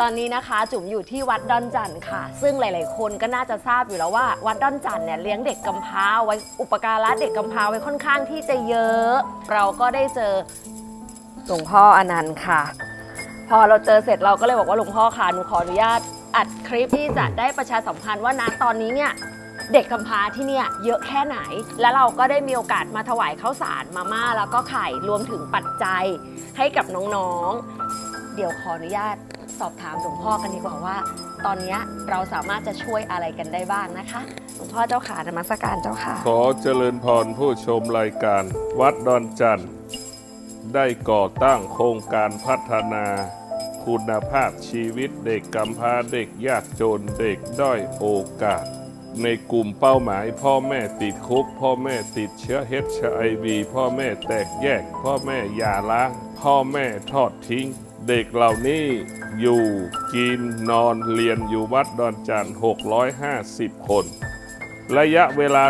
ตอนนี้นะคะจุ๋มอยู่ที่วัดดอนจันทร์ค่ะ ซึ่งหลาย ๆ คนก็น่าจะทราบอยู่แล้วว่า วัดดอนจันทร์เนี่ยเลี้ยงเด็กกำพร้าไว้อุปการะเด็กกำพร้าไว้ค่อนข้างที่จะเยอะ เราก็ได้เจอหลวงพ่ออนันต์ค่ะ พอเราเจอเสร็จเราก็เลยบอกว่าหลวงพ่อค่ะหนูขออนุญาตอัดคลิปที่จะได้ประชาสัมพันธ์ว่าณตอนนี้เนี่ยเด็กกำพร้าที่เนี่ยเยอะแค่ไหน แล้วเราก็ได้มีโอกาสมาถวายข้าวสารมาม่าแล้วก็ไข่รวมถึงปัจจัยให้กับน้อง ๆ เดี๋ยวขออนุญาต สอบถามหลวงพ่อกันดีกว่าว่า ตอนนี้เราสามารถจะช่วยอะไรกันได้บ้างนะคะหลวงพ่อเจ้าขานมัสการเจ้าค่ะ ขอเจริญพรผู้ชมรายการ วัดดอนจันทร์ได้ก่อตั้งโครงการพัฒนาคุณภาพชีวิตเด็กกำพร้าเด็กยากจนเด็กด้อยโอกาส ในกลุ่มเป้าหมาย พ่อแม่ติดคุก พ่อแม่ติดเชื้อเฮชไอวีพ่อแม่แตกแยก พ่อแม่หย่าร้าง พ่อแม่ทอดทิ้ง เด็กเหล่านี้อยู่กินนอนเรียนอยู่วัดดอนจันทร์650 คน ระยะเวลา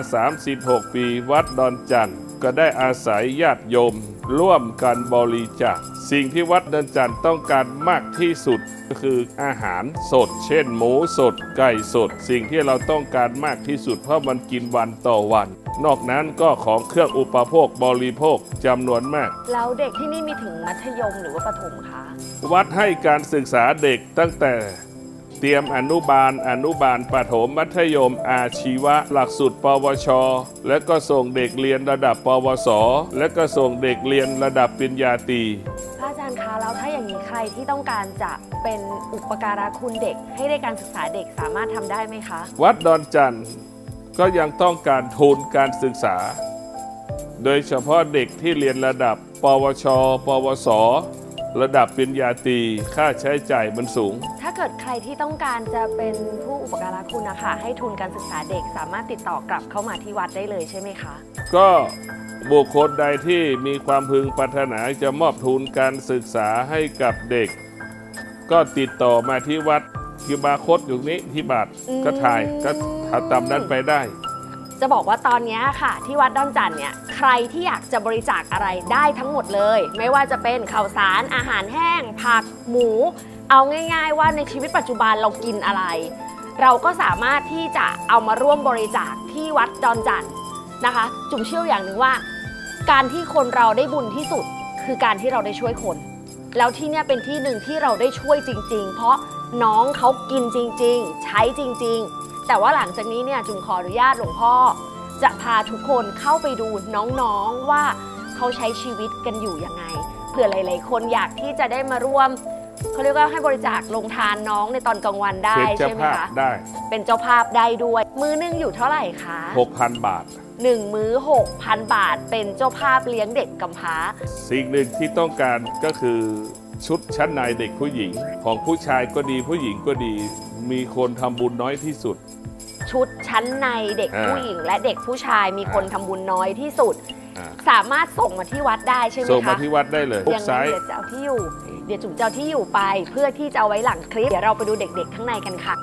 36 ปีวัดดอนจันทร์ก็ได้อาศัยญาติโยม ร่วมกันบริจาคสิ่งที่วัดดอนจันทร์ต้องการมากที่สุดก็คืออาหารสด เช่น หมูสด ไก่สด สิ่งที่เราต้องการมากที่สุด เพราะมันกินวันต่อวัน นอกนั้นก็ของเครื่องอุปโภคบริโภคจำนวนมาก แล้วเด็กที่นี่มีถึงมัธยมหรือว่าประถมคะ วัดให้การศึกษาเด็กตั้งแต่ เตรียมอนุบาล อนุบาลประถมมัธยม อาชีวะ หลักสูตรปวช และก็ส่งเด็กเรียนระดับปวส และก็ส่งเด็กเรียนระดับปริญญาตรีพระอาจารย์คะแล้วถ้าอย่างนี้ใครที่ต้องการจะเป็นอุปการะคุณเด็ก ให้ได้การศึกษาเด็กสามารถทำได้ไหมคะ วัดดอนจันทร์ก็ยังต้องการทุนการศึกษา โดยเฉพาะเด็กที่เรียนระดับ ปวช ปวส ระดับปริญญาตรีค่าใช้จ่ายมันสูงถ้า เกิดใครที่ต้องการจะเป็นผู้อุปการะคุณนะคะให้ทุนการศึกษาเด็กสามารถติดต่อกลับเข้ามาที่วัดได้เลยใช่ไหมคะ ก็บุคคลใดที่มีความพึงปรารถนาจะมอบทุนการศึกษาให้กับเด็ก ก็ติดต่อมาที่วัดคิวบาร์โคดอยู่นี้ที่บาทอืม ก็ถ่ายก็ทำตามนั้นไปได้ จะบอกว่าตอนนี้ค่ะ ที่วัดดอนจันทร์เนี่ยใครที่อยากจะบริจาคอะไรได้ทั้งหมดเลย ไม่ว่าจะเป็นข้าวสารอาหารแห้ง ผักหมู เอาง่าย ๆ ว่าในชีวิตปัจจุบันเรากินอะไร เราก็สามารถที่จะเอามาร่วมบริจาคที่วัดดอนจันนะคะ จุ๋มเชื่ออย่างหนึ่งว่า การที่คนเราได้บุญที่สุด คือการที่เราได้ช่วยคน แล้วที่เนี่ยเป็นที่หนึ่งที่เราได้ช่วยจริง ๆ เพราะน้องเขากินจริง ๆ ใช้จริง ๆ แต่ว่าหลังจากนี้เนี่ยจุ๋มขออนุญาตหลวงพ่อ จะพาทุกคนเข้าไปดูน้องๆว่าเขาใช้ชีวิตกันอยู่ยังไงเผื่อหลาย ๆ คนอยากที่จะได้มาร่วม เขาเรียกว่าให้บริจาคลงทานน้องในตอนกลางวันได้เป็นเจ้าใช่ไหมภาพคะได้ เป็นเจ้าภาพได้ด้วย มือหนึงอยู่เท่าไหร่คะ 6,000 บาทหนึ่งมื้อ 6,000 บาท เป็นเจ้าภาพเลี้ยงเด็กกำพร้า สิ่งหนึ่งที่ต้องการก็คือชุดชั้นในเด็กผู้หญิง ของผู้ชายก็ดีผู้หญิงก็ดี มีคนทำบุญน้อยที่สุด ชุดชั้นในเด็กอ่าผู้หญิง และเด็กผู้ชายมีคนอ่าทำบุญน้อยที่สุด อ่า สามารถส่งมาที่วัดได้ใช่ไหมคะส่งมาที่วัดได้เลยอย่างนั้นซ้าย เดี๋ยวจะเอาที่อยู่ เดี๋ยวจุ๋มจะเอาที่อยู่ไปเพื่อที่จะเอาไว้หลังคลิป เดี๋ยวเราไปดูเด็ก ๆ ข้างในกันค่ะ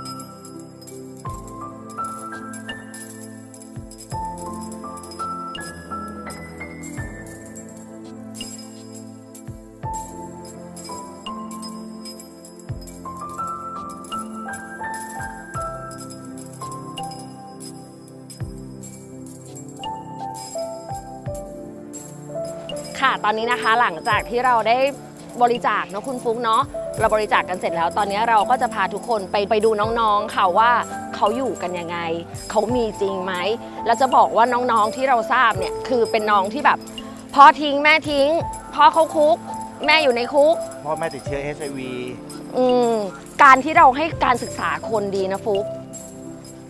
ค่ะ ตอนนี้นะคะหลังจากที่เราได้ บริจาคเนอะคุณฟุ๊กเนาะเราบริจาคกันเสร็จแล้ว ตอนนี้เราก็จะพาทุกคนไปไปดูน้องๆค่ะว่าเขาอยู่กันยังไง เขามีจริงไหมแล้วจะบอกว่าน้องๆที่เราทราบเนี่ยคือเป็นน้องที่แบบพ่อทิ้งแม่ทิ้งพ่อเขาคุก แม่อยู่ในคุก พ่อแม่ติดเชื้อ HIV อืมการที่เราให้การศึกษาคนดีนะฟุก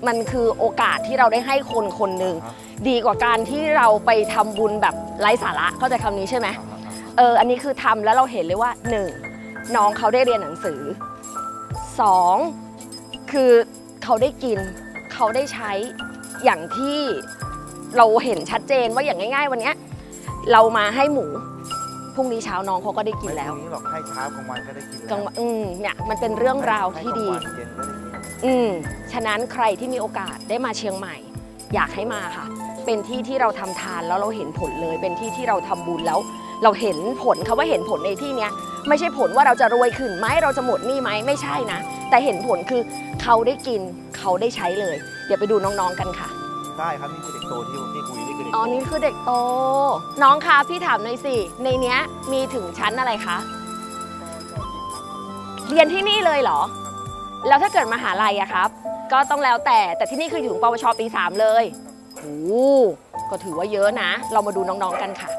มันคือโอกาสที่เราได้ให้คนคนหนึ่งครับดีกว่าการที่เราไปทำบุญแบบไร้สาระเข้าใจคำนี้ใช่ไหม เอออันนี้คือทำแล้วเราเห็นเลยว่า 1. น้องเขาได้เรียนหนังสือ 2. คือเขาได้กินเขาได้ใช้อย่างที่เราเห็นชัดเจนว่าอย่างง่าย ๆ วันเนี้ยเรามาให้หมูพรุ่งนี้เช้าน้องเขาก็ได้กินแล้วไม่พรุ่งนี้หรอกให้เช้ากลางวันก็ได้กินกลางวันอืมเนี่ยมันเป็นเรื่องราวที่ดีให้กลางวันเย็นก็ได้กินอืมฉะนั้นใครที่มีโอกาสได้มาเชียงใหม่ อยากให้มาค่ะ เป็นที่ที่เราทำทานแล้วเราเห็นผลเลย เป็นที่ที่เราทำบุญแล้ว เราเห็นผลคาว่าเห็นผลในที่เนี้ยไม่ใช่ผลว่าเราจะรวยขึ้นไหมเราจะหมดหนี้ไหมไม่ใช่นะ แต่เห็นผลคือเขาได้กินเขาได้ใช้เลย เดี๋ยวไปดูน้องๆกันค่ะได้ครับนี่คือเด็กโตที่ที่คุยนี่คือเด็กอ๋อโตนี่คือเด็กโต น้องคะพี่ถามหน่อยสิในเนี้ยมีถึงชั้นอะไรคะเรียนที่นี่เลยเหรอ แล้วถ้าเกิดมหาลัยอะครับ ก็ต้องแล้วแต่แต่ที่นี่คืออยู่ถึงปวชปี 3 เลยโอ้ก็ถือว่าเยอะนะ เรามาดูน้องๆกันค่ะ